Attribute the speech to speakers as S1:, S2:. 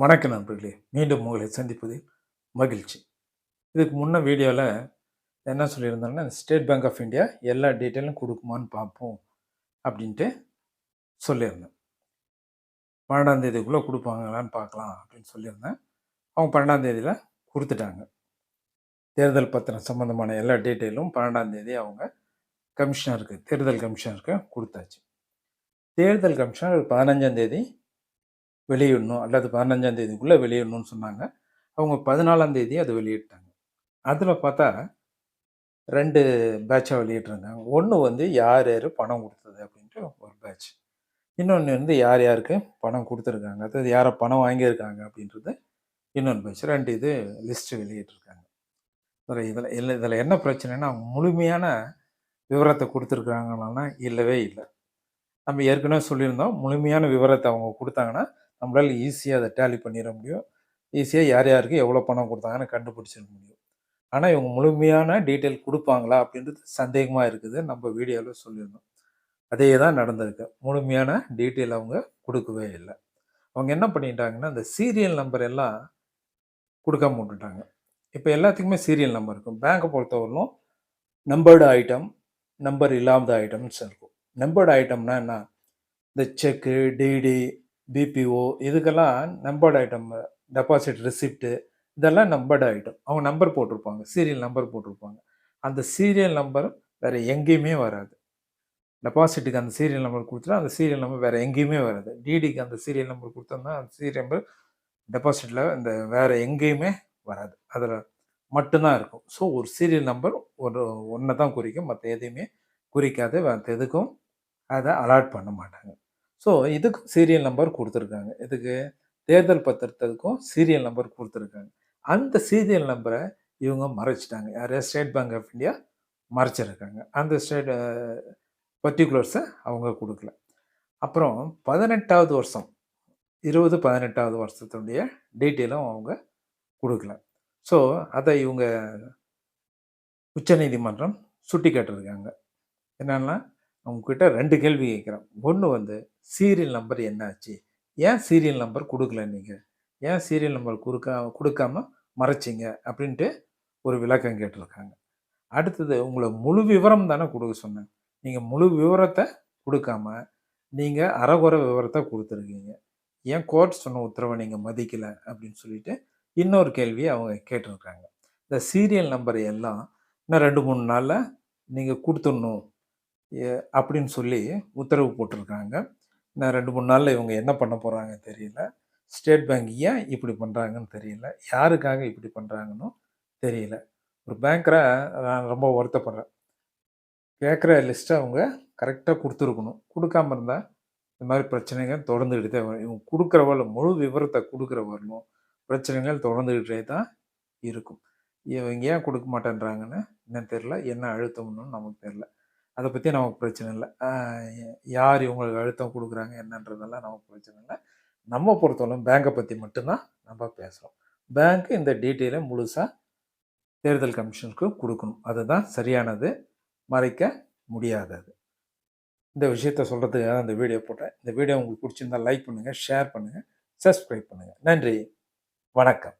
S1: வணக்க நண்பர்களே மீண்டும் உங்களை சந்திப்பதில் மகிழ்ச்சி. இதுக்கு முன்ன வீடியோவில் என்ன சொல்லியிருந்தாங்கன்னா ஸ்டேட் பேங்க் ஆஃப் இந்தியா எல்லா டீட்டெயிலும் கொடுக்குமான்னு பார்ப்போம் அப்படின்ட்டு சொல்லியிருந்தேன். பன்னெண்டாம் தேதிக்குள்ளே கொடுப்பாங்களான்னு பார்க்கலாம் அப்படின்னு சொல்லியிருந்தேன். அவங்க பன்னெண்டாம் தேதியில் கொடுத்துட்டாங்க. தேர்தல் பத்திரம் சம்மந்தமான எல்லா டீட்டெயிலும் பன்னெண்டாம் தேதி அவங்க கமிஷனருக்கு தேர்தல் கமிஷனருக்கு கொடுத்தாச்சு. தேர்தல் கமிஷனர் பதினஞ்சாம் தேதி வெளியிடணும். அல்லது பதினஞ்சாம் தேதிக்குள்ளே வெளியிடணும்னு சொன்னாங்க. அவங்க பதினாலாம் தேதி அதை வெளியிட்டாங்க. அதில் பார்த்தா ரெண்டு பேட்சாக வெளியிட்டிருந்தாங்க. ஒன்று வந்து யார் யார் பணம் கொடுத்தது அப்படின்ட்டு ஒரு பேட்ச் இன்னொன்று வந்து யார் யாருக்கு பணம் கொடுத்துருக்காங்க. அதாவது யாரை பணம் வாங்கியிருக்காங்க அப்படின்றது இன்னொன்று பேட்ச் ரெண்டு இது லிஸ்ட்டு வெளியிட்டிருக்காங்க. இதில் இதில் இல்லை இதில் என்ன பிரச்சனைனா அவங்க முழுமையான விவரத்தை கொடுத்துருக்குறாங்கன்னா இல்லவே இல்லை. நம்ம ஏற்கனவே சொல்லியிருந்தோம் முழுமையான விவரத்தை அவங்க கொடுத்தாங்கன்னா நம்மளால் ஈஸியாக அதை டேலி பண்ணிட முடியும். ஈஸியாக யார் யாருக்கு எவ்வளோ பணம் கொடுத்தாங்கன்னு கண்டுபிடிச்சிட முடியும். ஆனால் இவங்க முழுமையான டீட்டெயில் கொடுப்பாங்களா அப்படின்றது சந்தேகமாக இருக்குது. நம்ம வீடியோவில் சொல்லியிருந்தோம் அதே தான் நடந்திருக்கு. முழுமையான டீட்டெயில் அவங்க கொடுக்கவே இல்லை. அவங்க என்ன பண்ணிட்டாங்கன்னா அந்த சீரியல் நம்பர் எல்லாம் கொடுக்காம விட்டுட்டாங்க. இப்போ எல்லாத்துக்குமே சீரியல் நம்பர் இருக்கும். பேங்கை பொறுத்தவரையிலும் நம்பர்டு ஐட்டம் நம்பர் இல்லாத ஐட்டம்ஸ் இருக்கும். நம்பர்டு ஐட்டம்னா என்ன? இந்த செக்கு டிடி பிபிஓ இதுக்கெல்லாம் நம்பர்டு ஐட்டம் டெபாசிட் ரிசிப்ட்டு இதெல்லாம் நம்பர்டு ஐட்டம் அவங்க நம்பர் போட்டிருப்பாங்க சீரியல் நம்பர் போட்டிருப்பாங்க. அந்த சீரியல் நம்பர் வேறு எங்கேயுமே வராது. டெபாசிட்டுக்கு அந்த சீரியல் நம்பர் கொடுத்துட்டா அந்த சீரியல் நம்பர் வேறு எங்கேயுமே வராது. டிடிக்கு அந்த சீரியல் நம்பர் கொடுத்தோம்னா அந்த சீரியல் நம்பர் டெபாசிட்டில் இந்த வேறு எங்கேயுமே வராது. அதில் மட்டும்தான் இருக்கும். ஸோ ஒரு சீரியல் நம்பர் ஒரு ஒன்றை தான் குறிக்கும். மற்ற எதையுமே குறிக்காது. மற்ற எதுக்கும் அதை அலாட் பண்ண மாட்டாங்க. ஸோ இதுக்கும் சீரியல் நம்பர் கொடுத்துருக்காங்க. இதுக்கு தேர்தல் பத்திரத்துக்கும் சீரியல் நம்பர் கொடுத்துருக்காங்க. அந்த சீரியல் நம்பரை இவங்க மறைச்சிட்டாங்க. யார்? ஸ்டேட் பேங்க் ஆஃப் இந்தியா மறைச்சிருக்காங்க. அந்த ஸ்டேட் பர்டிகுலர்ஸை அவங்க கொடுக்கல. அப்புறம் பதினெட்டாவது வருஷம் இருபது பதினெட்டாவது வருஷத்துடைய டீட்டெயிலும் அவங்க கொடுக்கல. ஸோ அதை இவங்க உச்சநீதிமன்றம் சுட்டி காட்டிருக்காங்க என்னென்னா அவங்கக்கிட்ட ரெண்டு கேள்வி கேட்குறேன் ஒன்று வந்து சீரியல் நம்பர் என்னாச்சு? ஏன் சீரியல் நம்பர் கொடுக்கல நீங்கள் ஏன் சீரியல் நம்பர் கொடுக்கா கொடுக்காம மறைச்சிங்க? அப்படின்ட்டு ஒரு விளக்கம் கேட்டிருக்காங்க. அடுத்தது உங்களை முழு விவரம் தானே கொடுக்க சொன்னேன். நீங்கள் முழு விவரத்தை கொடுக்காம நீங்கள் அறகுறை விவரத்தை கொடுத்துருக்கீங்க. ஏன் கோர்ட் சொன்ன உத்தரவை நீங்கள் மதிக்கலை? அப்படின்னு சொல்லிட்டு இன்னொரு கேள்வியை அவங்க கேட்டிருக்காங்க. இந்த சீரியல் நம்பர் எல்லாம் இன்னும் ரெண்டு மூணு நாளில் நீங்கள் கொடுத்துடணும் அப்படின்னு சொல்லி உத்தரவு போட்டிருக்காங்க. நான் ரெண்டு மூணு நாளில் இவங்க என்ன பண்ண போகிறாங்க தெரியல. ஸ்டேட் பேங்க் ஏன் இப்படி பண்ணுறாங்கன்னு தெரியல. யாருக்காக இப்படி பண்ணுறாங்கன்னு தெரியல. ஒரு பேங்க்கரை நான் ரொம்ப வருத்தப்படுறேன். கேட்குற லிஸ்ட்டை அவங்க கரெக்டாக கொடுத்துருக்கணும். கொடுக்காம இருந்தால் இந்த மாதிரி பிரச்சனைகள் தொடர்ந்துக்கிட்டே வரும். இவங்க கொடுக்குறவர்கள் முழு விவரத்தை கொடுக்குறவர்களும் பிரச்சனைகள் தொடர்ந்துக்கிட்டே தான் இருக்கும். இவங்க ஏன் கொடுக்க மாட்டேன்றாங்கன்னு என்ன தெரில என்ன அழுத்தம்னு நமக்கு தெரில அதை பற்றி நமக்கு பிரச்சனை இல்லை. யார் இவங்களுக்கு அழுத்தம் கொடுக்குறாங்க என்னன்றதெல்லாம் நமக்கு பிரச்சனை இல்லை. நம்ம பொறுத்தவரைக்கும் பேங்கை பற்றி மட்டும்தான் நம்ம பேசுகிறோம் பேங்க்கு இந்த டீட்டெயிலை முழுசாக தேர்தல் கமிஷனுக்கு கொடுக்கணும். அதுதான் சரியானது மறைக்க முடியாதது. இந்த விஷயத்த சொல்கிறதுக்காக இந்த வீடியோ போட்டேன். இந்த வீடியோ உங்களுக்கு பிடிச்சிருந்தால் லைக் பண்ணுங்கள் ஷேர் பண்ணுங்கள் சப்ஸ்கிரைப் பண்ணுங்கள் நன்றி வணக்கம்.